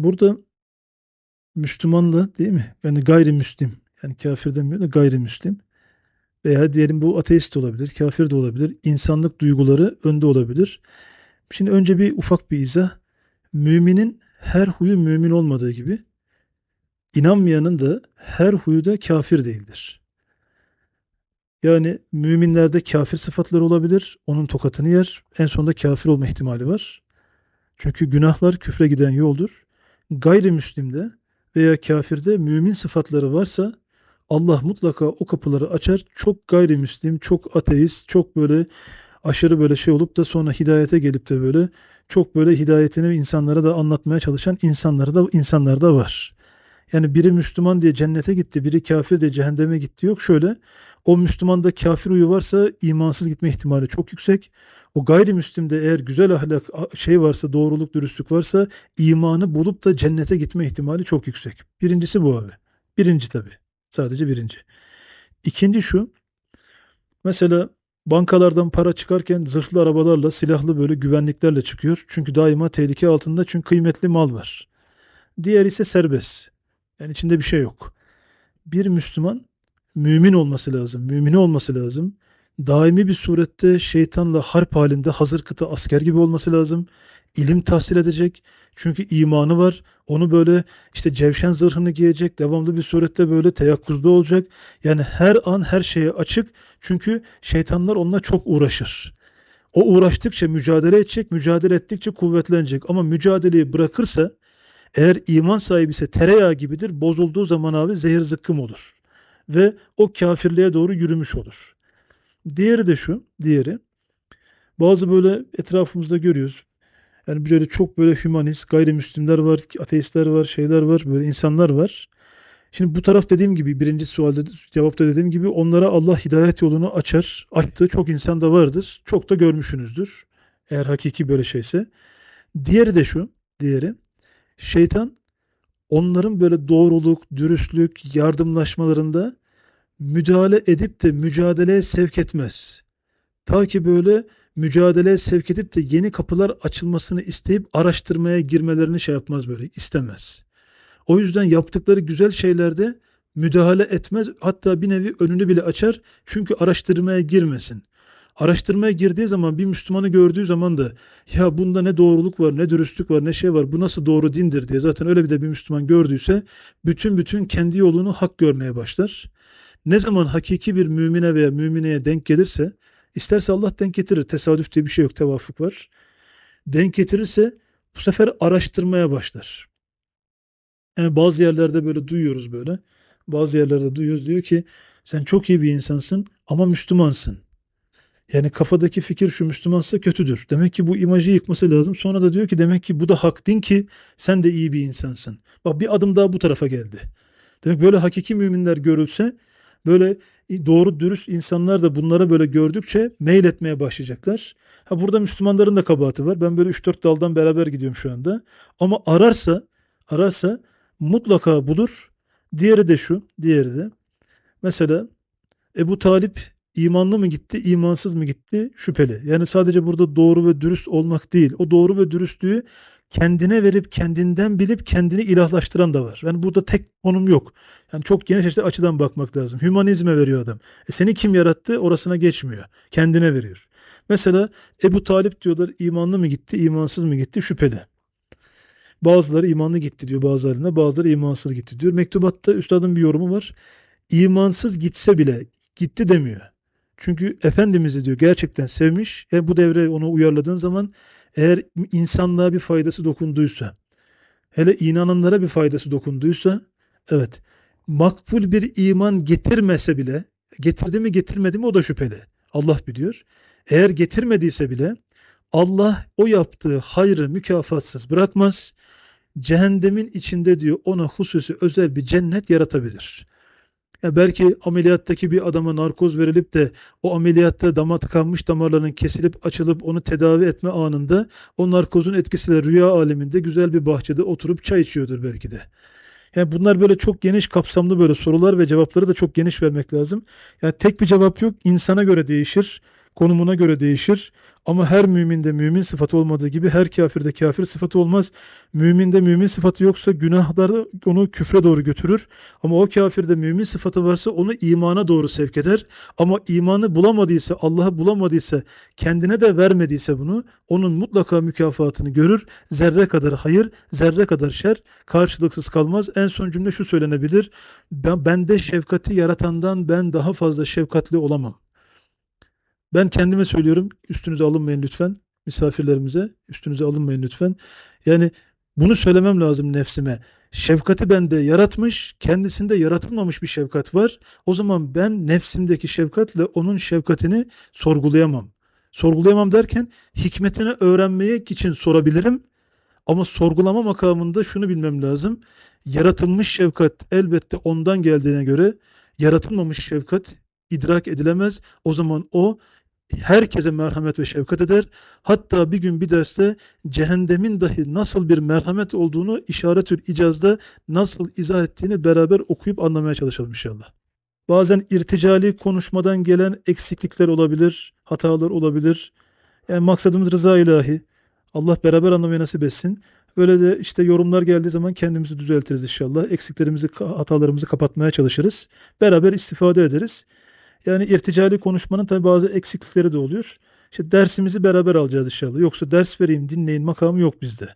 Burada Müslüman da değil mi? Yani gayrimüslim. Yani kafir demiyor da gayrimüslim. Veya diyelim bu ateist olabilir, kafir de olabilir. İnsanlık duyguları önde olabilir. Şimdi önce bir ufak bir izah. Müminin her huyu mümin olmadığı gibi inanmayanın da her huyu da kafir değildir. Yani müminlerde kafir sıfatları olabilir. Onun tokatını yer. En sonunda kafir olma ihtimali var. Çünkü günahlar küfre giden yoldur. Gayrimüslimde veya kafirde mümin sıfatları varsa Allah mutlaka o kapıları açar. Çok gayrimüslim, çok ateist, çok böyle aşırı böyle şey olup da sonra hidayete gelip de böyle çok böyle hidayetini insanlara da anlatmaya çalışan insanları da insanlar da var. Yani biri Müslüman diye cennete gitti, biri kafir diye cehenneme gitti yok. Şöyle o Müslümanda kafir uyu varsa imansız gitme ihtimali çok yüksek. O gayrimüslimde eğer güzel ahlak şey varsa, doğruluk, dürüstlük varsa imanı bulup da cennete gitme ihtimali çok yüksek. Birincisi bu abi. Birinci tabi. Sadece birinci. İkinci şu. Mesela bankalardan para çıkarken zırhlı arabalarla, silahlı böyle güvenliklerle çıkıyor. Çünkü daima tehlike altında çünkü kıymetli mal var. Diğer ise serbest. Yani içinde bir şey yok. Bir Müslüman mümin olması lazım. Mümini olması lazım. Daimi bir surette şeytanla harp halinde hazır kıta asker gibi olması lazım. İlim tahsil edecek. Çünkü imanı var. Onu böyle işte cevşen zırhını giyecek. Devamlı bir surette böyle teyakkuzda olacak. Yani her an her şeye açık. Çünkü şeytanlar onunla çok uğraşır. O uğraştıkça mücadele edecek, mücadele ettikçe kuvvetlenecek. Ama mücadeleyi bırakırsa eğer iman sahibi ise tereyağı gibidir. Bozulduğu zaman abi zehir zıkkım olur. Ve o kafirliğe doğru yürümüş olur. Diğeri de şu, diğeri. Bazı böyle etrafımızda görüyoruz. Yani böyle çok böyle hümanist, gayrimüslimler var, ateistler var, şeyler var, böyle insanlar var. Şimdi bu taraf dediğim gibi birinci sualde cevapta dediğim gibi onlara Allah hidayet yolunu açar. Açtığı çok insan da vardır. Çok da görmüşsünüzdür. Eğer hakiki böyle şeyse. Diğeri de şu, diğeri. Şeytan onların böyle doğruluk, dürüstlük, yardımlaşmalarında müdahale edip de mücadeleye sevk etmez. Ta ki böyle mücadeleye sevk edip de yeni kapılar açılmasını isteyip araştırmaya girmelerini şey yapmaz böyle istemez. O yüzden yaptıkları güzel şeylerde müdahale etmez hatta bir nevi önünü bile açar çünkü araştırmaya girmesin. Araştırmaya girdiği zaman bir Müslümanı gördüğü zaman da ya bunda ne doğruluk var ne dürüstlük var ne şey var bu nasıl doğru dindir diye zaten öyle bir de bir Müslüman gördüyse bütün bütün kendi yolunu hak görmeye başlar. Ne zaman hakiki bir mümine veya mümineye denk gelirse isterse Allah denk getirir tesadüf diye bir şey yok tevafuk var. Denk getirirse bu sefer araştırmaya başlar. Yani bazı yerlerde böyle duyuyoruz böyle. Bazı yerlerde duyuyoruz diyor ki sen çok iyi bir insansın ama Müslümansın. Yani kafadaki fikir şu Müslümansa kötüdür. Demek ki bu imajı yıkması lazım. Sonra da diyor ki demek ki bu da hak din ki sen de iyi bir insansın. Bak bir adım daha bu tarafa geldi. Demek böyle hakiki müminler görülse böyle doğru dürüst insanlar da bunlara böyle gördükçe mail etmeye başlayacaklar. Ha burada Müslümanların da kabahati var. Ben böyle 3-4 daldan beraber gidiyorum şu anda. Ama ararsa ararsa mutlaka budur. Diğeri de şu, diğeri de. Mesela Ebu Talip imanlı mı gitti, imansız mı gitti şüpheli. Yani sadece burada doğru ve dürüst olmak değil. O doğru ve dürüstlüğü kendine verip kendinden bilip kendini ilahlaştıran da var. Yani burada tek konum yok. Yani çok geniş işte açıdan bakmak lazım. Hümanizme veriyor adam. E seni kim yarattı? Orasına geçmiyor. Kendine veriyor. Mesela Ebu Talip diyorlar imanlı mı gitti, imansız mı gitti? Şüpheli. Bazıları imanlı gitti diyor bazılarına, bazıları imansız gitti diyor. Mektubatta üstadın bir yorumu var. İmansız gitse bile gitti demiyor. Çünkü Efendimiz'i diyor gerçekten sevmiş. Yani bu devre onu uyarladığın zaman eğer insanlığa bir faydası dokunduysa, hele inananlara bir faydası dokunduysa, evet, makbul bir iman getirmese bile, getirdi mi getirmedi mi o da şüpheli. Allah biliyor. Eğer getirmediyse bile Allah o yaptığı hayrı mükafatsız bırakmaz. Cehennemin içinde diyor ona hususi özel bir cennet yaratabilir. Ya belki ameliyattaki bir adama narkoz verilip de o ameliyatta dama tıkanmış damarların kesilip açılıp onu tedavi etme anında o narkozun etkisiyle rüya aleminde güzel bir bahçede oturup çay içiyordur belki de. Yani bunlar böyle çok geniş kapsamlı böyle sorular ve cevapları da çok geniş vermek lazım. Yani tek bir cevap yok. insana göre değişir. Konumuna göre değişir. Ama her müminde mümin sıfatı olmadığı gibi her kafirde kafir sıfatı olmaz. Müminde mümin sıfatı yoksa günahlar onu küfre doğru götürür. Ama o kafirde mümin sıfatı varsa onu imana doğru sevk eder. Ama imanı bulamadıysa, Allah'ı bulamadıysa, kendine de vermediyse bunu, onun mutlaka mükafatını görür. Zerre kadar hayır, zerre kadar şer karşılıksız kalmaz. En son cümle şu söylenebilir. Ben, bende şefkati yaratandan ben daha fazla şefkatli olamam. Ben kendime söylüyorum, üstünüze alınmayın lütfen. Misafirlerimize, üstünüze alınmayın lütfen. Yani bunu söylemem lazım nefsime. Şefkati bende yaratmış, kendisinde yaratılmamış bir şefkat var. O zaman ben nefsimdeki şefkatle onun şefkatini sorgulayamam. Sorgulayamam derken hikmetini öğrenmek için sorabilirim. Ama sorgulama makamında şunu bilmem lazım. Yaratılmış şefkat elbette ondan geldiğine göre yaratılmamış şefkat idrak edilemez. O zaman o herkese merhamet ve şefkat eder. Hatta bir gün bir derste cehennemin dahi nasıl bir merhamet olduğunu işaretül icazda nasıl izah ettiğini beraber okuyup anlamaya çalışalım inşallah. Bazen irticali konuşmadan gelen eksiklikler olabilir, hatalar olabilir. Yani maksadımız rıza ilahi. Allah beraber anlamayı nasip etsin. Böyle de işte yorumlar geldiği zaman kendimizi düzeltiriz inşallah. Eksiklerimizi, hatalarımızı kapatmaya çalışırız. Beraber istifade ederiz. Yani irticali konuşmanın tabi bazı eksiklikleri de oluyor. İşte dersimizi beraber alacağız inşallah. Yoksa ders vereyim, dinleyin makamı yok bizde.